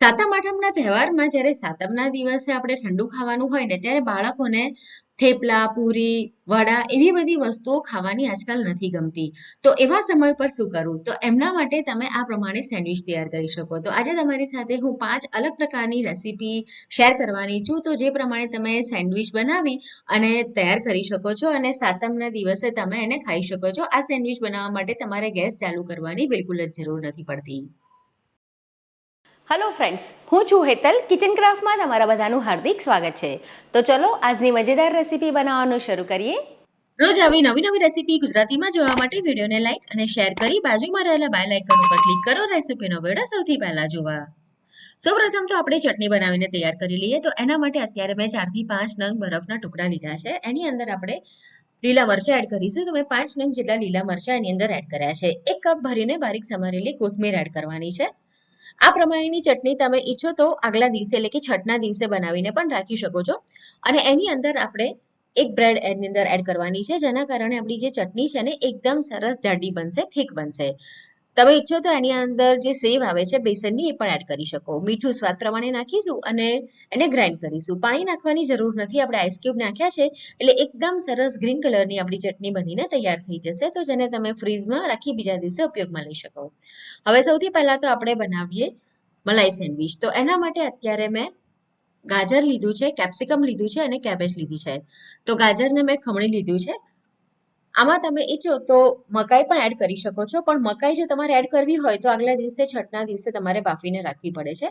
સાતમ, આઠમના તહેવારમાં જ્યારે સાતમના દિવસે આપણે ઠંડુ ખાવાનું હોય ને, ત્યારે બાળકોને થેપલા, પૂરી, વડા એવી બધી વસ્તુઓ ખાવાની આજકાલ નથી ગમતી. તો એવા સમય પર શું કરવું? તો એમના માટે તમે આ પ્રમાણે સેન્ડવિચ તૈયાર કરી શકો. તો આજે તમારી સાથે હું પાંચ અલગ પ્રકારની રેસીપી શેર કરવાની છું. તો જે પ્રમાણે તમે સેન્ડવિચ બનાવી અને તૈયાર કરી શકો છો અને સાતમના દિવસે તમે એને ખાઈ શકો છો. આ સેન્ડવિચ બનાવવા માટે તમારે ગેસ ચાલુ કરવાની બિલકુલ જ જરૂર નથી પડતી. હેલો ફ્રેન્ડ્સ હું છું હેતલ. કિચન ક્રાફ્ટમાં તમારા બધાનું હાર્દિક સ્વાગત છે. તો ચલો, આજની મજેદાર રેસીપી બનાવવાનું શરૂ કરીએ. રોજ આવી નવી નવી રેસીપી ગુજરાતીમાં જોવા માટે વિડીયોને લાઈક અને શેર કરી બાજુમાં રહેલા બેલ આઇકન ઉપર ક્લિક કરો રેસીપીનો વીડિયો સૌથી પહેલા જોવા. સૌપ્રથમ તો આપણે ચટણી બનાવીને તૈયાર કરી લઈએ. તો એના માટે અત્યારે મેં ચારથી પાંચ નંગ બરફના ટુકડા લીધા છે. એની અંદર આપણે લીલા મરચાં એડ કરીશું. તો મેં પાંચ નંગ જેટલા લીલા મરચાં એની અંદર એડ કર્યા છે. એક કપ ભરીને બારીક સમારેલી કોથમીર એડ કરવાની છે. આ પ્રમાણેની ચટણી તમે ઈચ્છો તો આગલા દિવસે એટલે કે છઠના દિવસે બનાવીને પણ રાખી શકો છો. અને એની અંદર આપણે એક બ્રેડ એની અંદર એડ કરવાની છે, જેના કારણે આપણી જે ચટણી છે ને, એકદમ સરસ જાડી બનશે, થીક બનશે. તમે ઈચ્છો તો એની અંદર જે સેવ આવે છે, બેસનની, એ પણ એડ કરી શકો. મીઠું સ્વાદ પ્રમાણે નાખીશું અને એને ગ્રાઇન્ડ કરીશું. પાણી નાખવાની જરૂર નથી. આપણે આઈસ ક્યુબ નાખ્યા છે, એટલે એકદમ સરસ ગ્રીન કલરની આપણી ચટણી બનીને તૈયાર થઈ જશે. તો જેને તમે ફ્રીઝમાં રાખી બીજા દિવસે ઉપયોગમાં લઈ શકો. હવે સૌથી પહેલાં તો આપણે બનાવીએ મલાઈ સેન્ડવિચ. તો એના માટે અત્યારે મેં ગાજર લીધું છે કેપ્સિકમ લીધું છે અને કેબેજ લીધી છે. તો ગાજરને મેં ખમણી લીધું છે. આમાં તમે ઈચ્છો તો મકાઈ પણ એડ કરી શકો છો, પણ મકાઈ જો તમારે એડ કરવી હોય તો આગલા દિવસે, છઠના દિવસે તમારે બાફીને રાખવી પડે છે.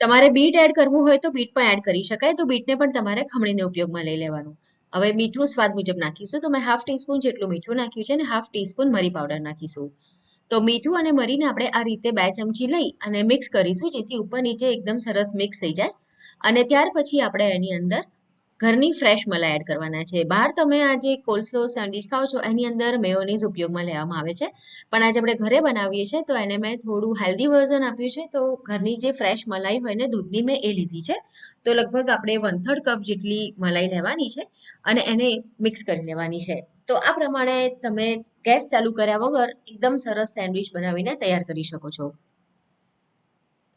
તમારે બીટ એડ કરવું હોય તો બીટ પણ એડ કરી શકાય, તો બીટને પણ તમારે ખમણીને ઉપયોગમાં લઈ લેવાનું. હવે મીઠું સ્વાદ મુજબ નાખીશું, તો મેં હાફ ટીસ્પૂન જેટલું મીઠું નાખ્યું છે અને હાફ ટીસ્પૂન મરી પાવડર નાખીશું. તો મીઠું અને મરીને આપણે આ રીતે બે ચમચી લઈ અને મિક્સ કરીશું, જેથી ઉપર નીચે એકદમ સરસ મિક્સ થઈ જાય. અને ત્યાર પછી આપણે એની અંદર ઘરની ફ્રેશ મલાઈ એડ કરવાના છે. બહાર તમે આ જે કોલ્સલો સેન્ડવિચ ખાઓ છો, એની અંદર મેયોનીઝ ઉપયોગમાં લેવામાં આવે છે. પણ આજે આપણે ઘરે બનાવીએ છીએ, તો એને મેં થોડું હેલ્ધી વર્ઝન આપ્યું છે. તો ઘરની જે ફ્રેશ મલાઈ હોય ને દૂધની મેં એ લીધી છે. તો લગભગ આપણે વન થર્ડ કપ જેટલી મલાઈ લેવાની છે અને એને મિક્સ કરી લેવાની છે. તો આ પ્રમાણે તમે ગેસ ચાલુ કર્યા વગર એકદમ સરસ સેન્ડવિચ બનાવીને તૈયાર કરી શકો છો.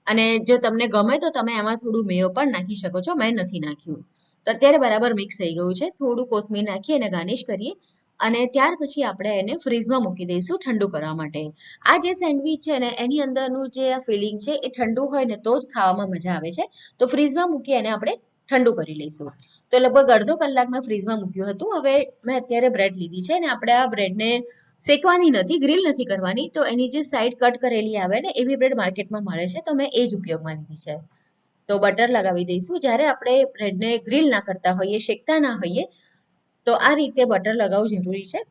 અને જો તમને ગમે તો તમે એમાં થોડું મેયો પણ નાખી શકો છો. મેં નથી નાખ્યું. તો અત્યારે બરાબર મિક્સ થઈ ગયું છે. થોડું કોથમીર નાખી અને ગાર્નિશ કરીએ. અને ત્યાર પછી આપણે એને ફ્રીઝમાં મૂકી દઈશું ઠંડુ કરવા માટે. આ જે સેન્ડવિચ છે ને, એની અંદરનું જે આ ફિલિંગ છે એ ઠંડુ હોય ને તો જ ખાવામાં મજા આવે છે. તો ફ્રીઝમાં મૂકી એને આપણે ઠંડુ કરી લઈશું. તો લગભગ અડધો કલાક મેં ફ્રીઝમાં મૂક્યું હતું. હવે મેં અત્યારે બ્રેડ લીધી છે અને આપણે આ બ્રેડને શેકવાની નથી ગ્રીલ નથી કરવાની. તો એની જે સાઈડ કટ કરેલી આવે ને, એવી બ્રેડ માર્કેટમાં મળે છે. તો મેં એ જ ઉપયોગમાં લીધી છે. તો બટર લગાવી દઈશું. જ્યારે આપણે બ્રેડને ગ્રીલ ના કરતા હોઈએ, શેકતા ના હોઈએ, તો આ રીતે બટર લગાવવું જરૂરી છે.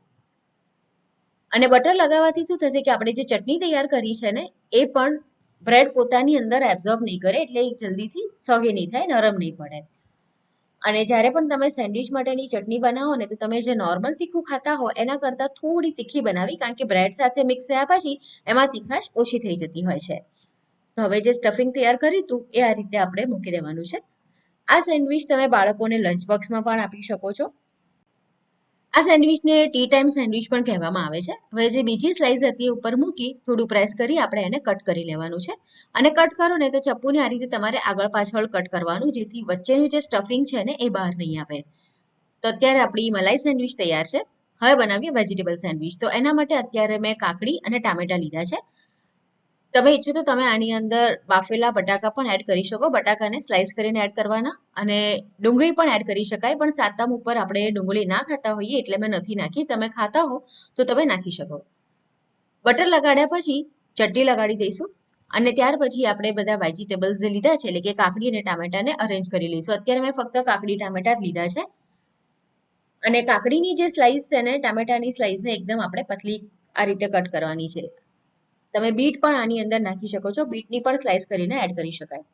અને બટર લગાવવાથી શું થશે કે આપણે જે ચટણી તૈયાર કરી છે ને, એ પણ બ્રેડ પોતાની અંદર એબ્ઝોર્બ નહીં કરે, એટલે જલ્દીથી સગે નહીં થાય, નરમ નહીં પડે. અને જ્યારે પણ તમે સેન્ડવિચ માટેની ચટણી બનાવો ને, તો તમે જે નોર્મલ તીખું ખાતા હો, એના કરતાં થોડી તીખી બનાવી, કારણ કે બ્રેડ સાથે મિક્સ થયા પછી એમાં તીખાશ ઓછી થઈ જતી હોય છે. તો હવે જે સ્ટફિંગ તૈયાર કર્યું હતું એ આ રીતે આપણે મૂકી દેવાનું છે. આ સેન્ડવિચ તમે બાળકોને લંચ બોક્સમાં પણ આપી શકો છો. આ સેન્ડવિચને ટી ટાઈમ સેન્ડવિચ પણ કહેવામાં આવે છે. હવે જે બીજી સ્લાઇસ હતી ઉપર મૂકી થોડું પ્રેસ કરી આપણે એને કટ કરી લેવાનું છે. અને કટ કરો ને તો ચપ્પુને આ રીતે તમારે આગળ પાછળ કટ કરવાનું, જેથી વચ્ચેનું જે સ્ટફિંગ છે ને એ બહાર નહીં આવે. તો અત્યારે આપણી મલાઈ સેન્ડવિચ તૈયાર છે. હવે બનાવીએ વેજીટેબલ સેન્ડવિચ તો એના માટે અત્યારે મેં કાકડી અને ટામેટા લીધા છે. તમે ઈચ્છો તો તમે આની અંદર બાફેલા બટાકા પણ એડ કરી શકો. બટાકાને સ્લાઇસ કરીને એડ કરવાના અને ડુંગળી પણ એડ કરી શકાય. પણ સાતમ ઉપર આપણે ડુંગળી ના ખાતા હોઈએ એટલે મેં નથી નાખી. તમે ખાતા હો તો તમે નાખી શકો. બટર લગાડ્યા પછી ચટણી લગાડી દઈશું અને ત્યાર પછી આપણે બધા વેજીટેબલ્સ લીધા છે, એટલે કે કાકડી અને ટામેટાને અરેન્જ કરી લઈશું. અત્યારે મેં ફક્ત કાકડી, ટામેટા જ લીધા છે. અને કાકડીની જે સ્લાઇસ છે ને, ટામેટાની સ્લાઇસને એકદમ આપણે પતલી આ રીતે કટ કરવાની છે. તમે બીટ પણ આની અંદર નાખી શકો છો. બીટની પણ સ્લાઇસ કરીને એડ કરી શકાય.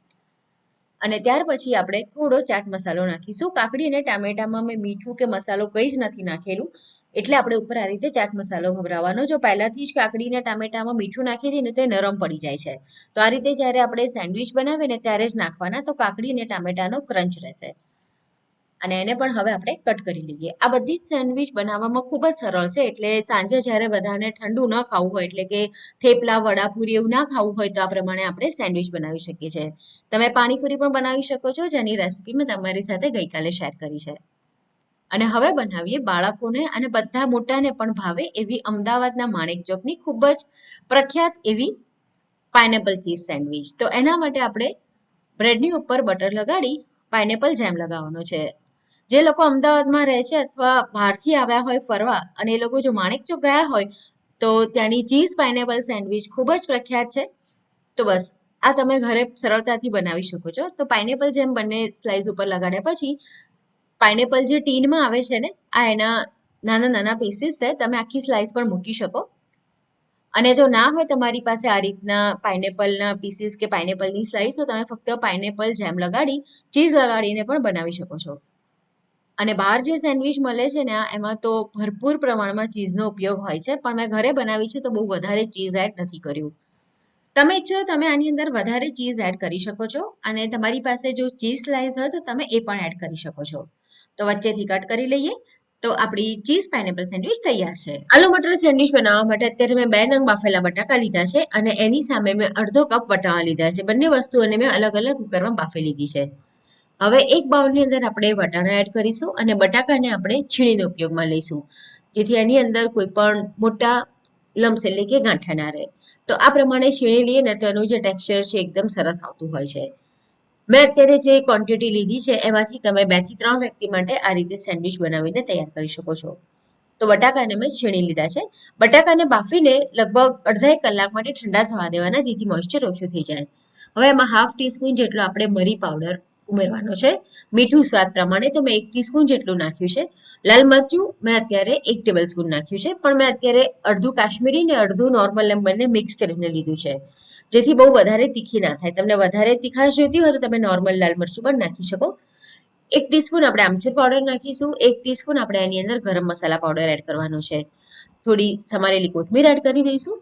અને ત્યાર પછી આપણે થોડો ચાટ મસાલો નાખીશું. કાકડી અને ટામેટામાં મેં મીઠું કે મસાલો કંઈ જ નથી નાખેલું. એટલે આપણે ઉપર આ રીતે ચાટ મસાલો ભભરાવાનો જો પહેલાંથી જ કાકડી અને ટામેટામાં મીઠું નાખી દઈએ ને તો એ નરમ પડી જાય છે. તો આ રીતે જ્યારે આપણે સેન્ડવિચ બનાવીએ ને ત્યારે જ નાખવાના. તો કાકડી અને ટામેટાનો ક્રંચ રહેશે. અને એને પણ હવે આપણે કટ કરી લઈએ. આ બધી જ સેન્ડવિચ બનાવવામાં ખૂબ જ સરળ છે. એટલે સાંજે જ્યારે બધાને ઠંડુ ન ખાવું હોય, એટલે કે થેપલા વડા પૂરી એવું ના ખાવું હોય, તો આ પ્રમાણે આપણે સેન્ડવિચ બનાવી શકીએ છીએ. તમે પાણીપુરી પણ બનાવી શકો છો, જેની રેસીપી મેં તમારી સાથે ગઈકાલે શેર કરી છે. અને હવે બનાવીએ બાળકોને અને બધા મોટાને પણ ભાવે એવી અમદાવાદના માણેક ચોકની ખૂબ જ પ્રખ્યાત એવી પાઇનેપલ ચીઝ સેન્ડવિચ. તો એના માટે આપણે બ્રેડની ઉપર બટર લગાડી પાઇનેપલ જેમ લગાવવાનો છે. જે લોકો અમદાવાદમાં રહે છે અથવા બહારથી આવ્યા હોય ફરવા અને એ લોકો જો માણેક ચોક ગયા હોય, તો ત્યાંની ચીઝ પાઇનેપલ સેન્ડવિચ ખૂબ જ પ્રખ્યાત છે. તો બસ, આ તમે ઘરે સરળતાથી બનાવી શકો છો. તો પાઇનેપલ જેમ બંને સ્લાઇસ ઉપર લગાડ્યા પછી, પાઇનેપલ જે ટીનમાં આવે છે ને, આ એના નાના નાના પીસીસ છે, તમે આખી સ્લાઇસ પણ મૂકી શકો. અને જો ના હોય તમારી પાસે આ રીતના પાઇનેપલના પીસીસ કે પાઇનેપલની સ્લાઇસ તો તમે ફક્ત પાઇનેપલ જેમ લગાડી, ચીઝ લગાડીને પણ બનાવી શકો છો. અને બહાર જે સેન્ડવિચ મળે છે ને એમાં તો ભરપૂર પ્રમાણમાં ચીઝનો ઉપયોગ હોય છે, પણ મેં ઘરે બનાવી છે તો બહુ વધારે ચીઝ એડ નથી કર્યું. તમે ઈચ્છો તમે આની અંદર વધારે ચીઝ એડ કરી શકો છો, અને તમારી પાસે જો ચીઝ સ્લાઇસ હોય તો તમે એ પણ એડ કરી શકો છો. તો વચ્ચેથી કટ કરી લઈએ. તો આપણી ચીઝ પાઇનેપલ સેન્ડવિચ તૈયાર છે. આલુ મટર સેન્ડવિચ બનાવવા માટે અત્યારે મેં બે નંગ બાફેલા બટાકા લીધા છે, અને એની સામે મેં અડધો કપ વટાણા લીધા છે. બંને વસ્તુઓને મેં અલગ અલગ કુકરમાં બાફી લીધી છે. હવે એક બાઉલની અંદર આપણે વટાણા એડ કરીશું અને બટાકાને આપણે છીણીને ઉપયોગમાં લઈશું. જેથી એની અંદર કોઈ પણ મોટા લમ્સ એટલે કે ગાંઠા ના રહે. તો આ પ્રમાણે છીણી લઈએ ને તો એનું જે ટેક્સચર છે એકદમ સરસ આવતું હોય છે. મેં અત્યારે જે ક્વોન્ટિટી લીધી છે એમાંથી તમે બેથી ત્રણ વ્યક્તિ માટે આ રીતે સેન્ડવિચ બનાવીને તૈયાર કરી શકો છો. તો બટાકાને મેં છીણી લીધા છે. બટાકાને બાફીને લગભગ અડધા એક કલાક માટે ઠંડા થવા દેવાના જેથી મોઇશ્ચર ઓછું થઈ જાય. હવે એમાં હાફ ટીસ્પૂન જેટલો આપણે મરી પાવડર ઉમેરવાનો છે. મીઠું સ્વાદ પ્રમાણે તો મેં એક ટીસ્પૂન જેટલું નાખ્યું છે. લાલ મરચું મેં અત્યારે એક ટેબલ સ્પૂન નાખ્યું છે. પણ મેં અત્યારે અડધું કાશ્મીરી ને અડધું નોર્મલ એમ બંને મિક્સ કરીને લીધું છે. જેથી બહુ વધારે તીખી ના થાય. તમને વધારે તીખાશ જોઈતી હોય તો તમે નોર્મલ લાલ મરચું પણ નાખી શકો. એક ટીસ્પૂન આપણે આમચૂર પાવડર નાખીશું. એક ટીસ્પૂન આપણે એની અંદર ગરમ મસાલા પાવડર એડ કરવાનો છે. થોડી સમારેલી કોથમીર એડ કરી દઈશું.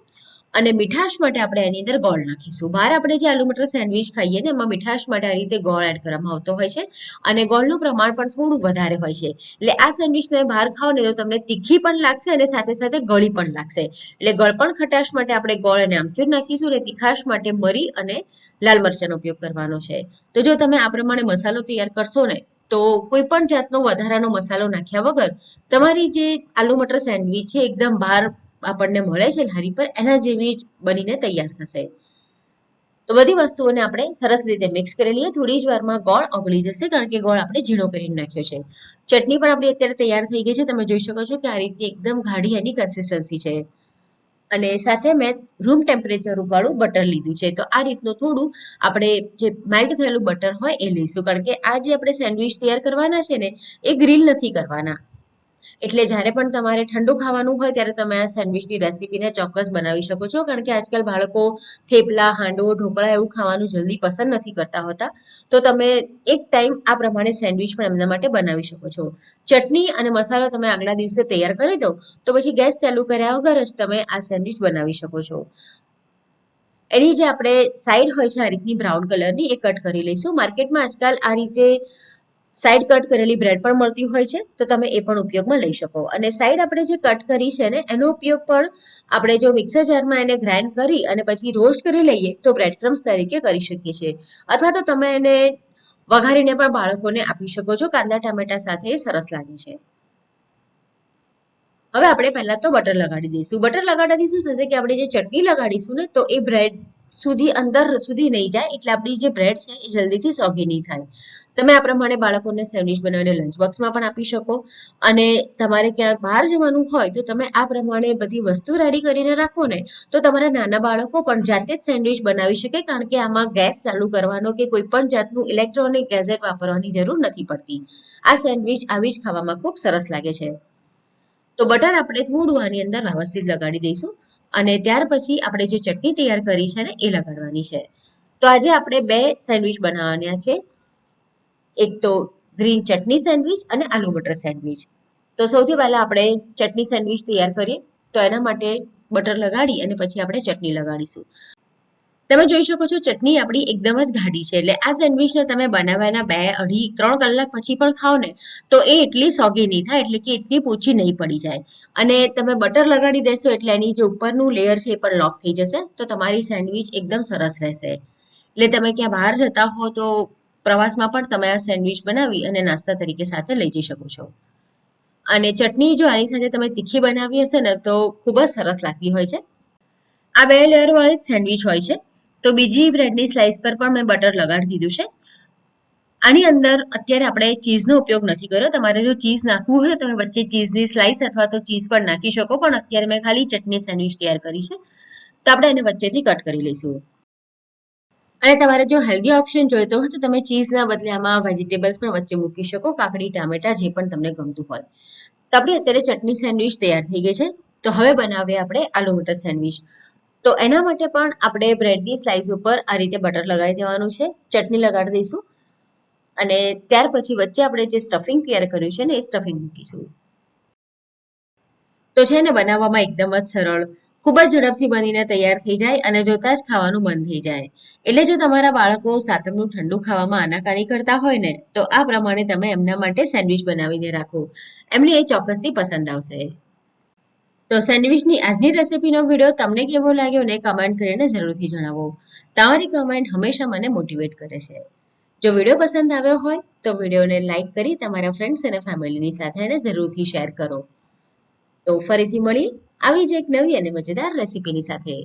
અને મીઠાશ માટે આપણે એની અંદર ગોળ નાખીશું. બહાર આપણે જે આલુ મટર સેન્ડવિચ ખાઈએ ને, એમાં મીઠાશ માટે આ રીતે ગોળ એડ કરવામાં આવતો હોય છે અને ગોળનું પ્રમાણ પણ થોડું વધારે હોય છે. એટલે આ સેન્ડવિચ તમે બહાર ખાઓ ને તો તમને તીખી પણ લાગશે અને સાથે સાથે ગળી પણ લાગશે. એટલે ગળપણ ખટાશ માટે આપણે ગોળ અને આમચૂર નાખીશું અને તીખાશ માટે મરી અને લાલ મરચાંનો ઉપયોગ કરવાનો છે. તો જો તમે આ પ્રમાણે મસાલો તૈયાર કરશો ને, તો કોઈ પણ જાતનો વધારાનો મસાલો નાખ્યા વગર તમારી જે આલુ મટર સેન્ડવિચ છે, એકદમ બહાર આપણને મળે છે લારી પર, એના જેવી જ બનીને તૈયાર થશે. તો બધી વસ્તુઓને આપણે સરસ રીતે મિક્સ કરી લઈએ. થોડી જ વારમાં ગોળ ઓગળી જશે, કારણ કે ગોળ આપણે ઝીણો કરીને નાખ્યો છે. ચટણી પણ આપણી અત્યારે તૈયાર થઈ ગઈ છે. તમે જોઈ શકો છો કે આ રીતે એકદમ ગાઢી એની કન્સિસ્ટન્સી છે. અને સાથે મેં રૂમ ટેમ્પરેચર વાળું બટર લીધું છે. તો આ રીતનું થોડું આપણે જે મેલ્ટ થયેલું બટર હોય એ લઈશું. કારણ કે આ જે આપણે સેન્ડવિચ તૈયાર કરવાના છે ને, એ ગ્રીલ નથી કરવાના. એટલે જ્યારે પણ તમારે ઠંડુ ખાવાનું હોય ત્યારે તમે આ સેન્ડવિચની રેસીપીને ચોક્કસ બનાવી શકો છો. કારણ કે આજકાલ બાળકો થેપલા, હાંડવો, ઢોકળા એવું ખાવાનું જલ્દી પસંદ નથી કરતા હોતા. તો તમે એક ટાઈમ આ પ્રમાણે સેન્ડવિચ પણ એમના માટે બનાવી શકો છો. ચટણી અને મસાલો તમે આગલા દિવસે તૈયાર કરી દો, તો પછી ગેસ ચાલુ કર્યા વગર જ તમે આ સેન્ડવિચ બનાવી શકો છો. એની જે આપણે સાઈડ હોય છે, આ રીતની બ્રાઉન કલરની, એ કટ કરી લઈશું. માર્કેટમાં આજકાલ આ રીતે સાઈડ કટ કરેલી બ્રેડ પણ મળતી હોય છે, તો તમે એ પણ ઉપયોગમાં લઈ શકો. અને સાઈડ આપણે જે કટ કરી છે ને, એનો ઉપયોગ પણ આપણે જો મિક્સર જારમાં એને ગ્રાઇન્ડ કરી અને પછી રોસ્ટ કરી લઈએ, તો બ્રેડ ક્રમ્સ તરીકે કરી શકીએ છીએ. અથવા તો તમે એને વઘારીને પણ બાળકોને આપી શકો છો, કાંદા, ટામેટા સાથે સરસ લાગે છે. હવે આપણે પહેલા તો બટર લગાડી દઈશું. બટર લગાડવાથી શું થશે કે આપણે જે ચટણી લગાડીશું ને, તો એ બ્રેડ સુધી અંદર સુધી નહીં જાય, એટલે આપણી જે બ્રેડ છે એ જલ્દીથી સોગી નહીં થાય. તમે આ પ્રમાણે બાળકોને સેન્ડવિચ બનાવીને લંચ બોક્સમાં પણ આપી શકો. અને તમારે ક્યાંક બહાર જવાનું હોય તો તમે આ પ્રમાણે બધી વસ્તુ રેડી કરીને રાખો ને, તો તમારા નાના બાળકો પણ જાતે જ સેન્ડવિચ બનાવી શકે, કારણ કે આમાં ગેસ ચાલુ કરવાનો કે કોઈ પણ જાતનું ઇલેક્ટ્રોનિક ગેઝેટ વાપરવાની જરૂર નથી પડતી. આ સેન્ડવિચ આવી જ ખાવામાં ખૂબ સરસ લાગે છે. તો બટર આપણે થોડું આની અંદર વ્યવસ્થિત લગાડી દઈશું અને ત્યાર પછી આપણે જે ચટણી તૈયાર કરી છે ને એ લગાડવાની છે. તો આજે આપણે બે સેન્ડવિચ બનાવવાના છે. એક તો ગ્રીન ચટણી સેન્ડવિચ અને આલુ બટર સેન્ડવિચ. તો સૌથી પહેલાં આપણે ચટણી સેન્ડવિચ તૈયાર કરીએ, તો એના માટે બટર લગાડી અને પછી આપણે ચટણી લગાડીશું. તમે જોઈ શકો છો ચટણી આપણી એકદમ જ ગાઢી છે, એટલે આ સેન્ડવિચને તમે બનાવ્યાના બે અઢી ત્રણ કલાક પછી પણ ખાઓ ને, તો એ એટલી સોગી નહીં થાય, એટલે કે એટલી પોચી નહીં પડી જાય. અને તમે બટર લગાડી દેશો એટલે એની જે ઉપરનું લેયર છે એ પણ લોક થઈ જશે, તો તમારી સેન્ડવિચ એકદમ સરસ રહેશે. એટલે તમે ક્યાં બહાર જતા હો તો પ્રવાસમાં પણ તમે આ સેન્ડવિચ બનાવી અને નાસ્તા તરીકે સાથે લઈ જઈ શકો છો. અને ચટણી જો આની સાથે તમે તીખી બનાવી હશે ને, તો ખૂબ જ સરસ લાગતી હોય છે. આ બે લેયરવાળી જ સેન્ડવિચ હોય છે. તો બીજી બ્રેડની સ્લાઇસ પર પણ મેં બટર લગાડી દીધું છે. આની અંદર અત્યારે આપણે ચીઝનો ઉપયોગ નથી કર્યો. તમારે જો ચીઝ નાખવું હોય તમે વચ્ચે ચીઝની સ્લાઇસ અથવા તો ચીઝ પણ નાખી શકો, પણ અત્યારે મેં ખાલી ચટણી સેન્ડવિચ તૈયાર કરી છે. તો આપણે એને વચ્ચેથી કટ કરી લઈશું. અને તમારે જો હેલ્ધી ઓપ્શન જોઈતો હોય તો તમે ચીઝના બદલે આમાં વેજીટેબલ્સ પણ વચ્ચે મૂકી શકો, કાકડી, ટામેટા જે પણ તમને ગમતું હોય. તો આપણી અત્યારે ચટણી સેન્ડવિચ તૈયાર થઈ ગઈ છે. તો હવે બનાવીએ આપણે આલુ મટર સેન્ડવિચ તો એના માટે પણ આપણે બ્રેડની સ્લાઇસ ઉપર આ રીતે બટર લગાવી દેવાનું છે. ચટણી લગાડી દઈશું. અને ત્યાર પછી વચ્ચે આપણે જે સ્ટફિંગ તૈયાર કર્યું છે ને એ સ્ટફિંગ મૂકીશું. તો છે ને બનાવવામાં એકદમ જ સરળ. ખૂબ જ ઝડપથી બનીને તૈયાર થઈ જાય અને જોતા જ ખાવાનું મન થઈ જાય. એટલે જો તમારા બાળકો સાતમનું ઠંડુ ખાવામાં આનાકાની કરતા હોય ને, તો આ પ્રમાણે તમે એમના માટે સેન્ડવિચ બનાવીને રાખો. એમને એ ચોક્કસથી પસંદ આવશે. તો સેન્ડવિચની આજની રેસિપીનો વીડિયો તમને કેવો લાગ્યો ને કમેન્ટ કરીને જરૂરથી જણાવો. તમારી કમેન્ટ હંમેશા મને મોટિવેટ કરે છે. જો વીડિયો પસંદ આવ્યો હોય, તો વિડીયોને લાઇક કરી તમારા ફ્રેન્ડ્સ અને ફેમિલીની સાથે એને જરૂરથી શેર કરો. તો ફરીથી મળી આવી જ એક નવી અને મજેદાર રેસિપીની સાથે